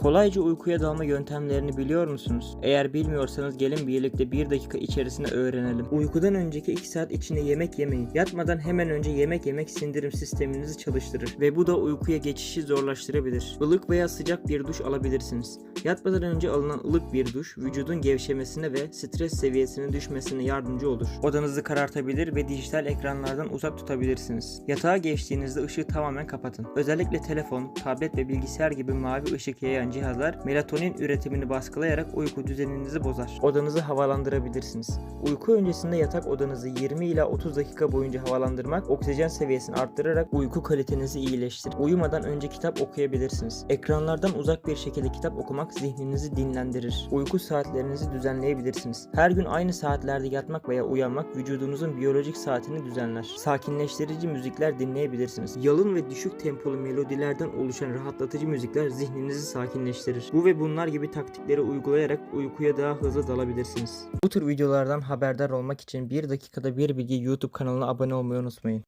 Kolayca uykuya dalma yöntemlerini biliyor musunuz? Eğer bilmiyorsanız gelin birlikte 1 dakika içerisinde öğrenelim. Uykudan önceki 2 saat içinde yemek yemeyin. Yatmadan hemen önce yemek yemek sindirim sisteminizi çalıştırır ve bu da uykuya geçişi zorlaştırabilir. Ilık veya sıcak bir duş alabilirsiniz. Yatmadan önce alınan ılık bir duş vücudun gevşemesine ve stres seviyesinin düşmesine yardımcı olur. Odanızı karartabilir ve dijital ekranlardan uzak tutabilirsiniz. Yatağa geçtiğinizde ışığı tamamen kapatın. Özellikle telefon, tablet ve bilgisayar gibi mavi ışık yayan cihazlar melatonin üretimini baskılayarak uyku düzeninizi bozar. Odanızı havalandırabilirsiniz. Uyku öncesinde yatak odanızı 20 ila 30 dakika boyunca havalandırmak oksijen seviyesini arttırarak uyku kalitenizi iyileştirir. Uyumadan önce kitap okuyabilirsiniz. Ekranlardan uzak bir şekilde kitap okumak zihninizi dinlendirir. Uyku saatlerinizi düzenleyebilirsiniz. Her gün aynı saatlerde yatmak veya uyanmak vücudunuzun biyolojik saatini düzenler. Sakinleştirici müzikler dinleyebilirsiniz. Yalın ve düşük tempolu melodilerden oluşan rahatlatıcı müzikler zihninizi sakinleştirir. Bu ve bunlar gibi taktikleri uygulayarak uykuya daha hızlı dalabilirsiniz. Bu tür videolardan haberdar olmak için 1 dakikada bir bilgi YouTube kanalına abone olmayı unutmayın.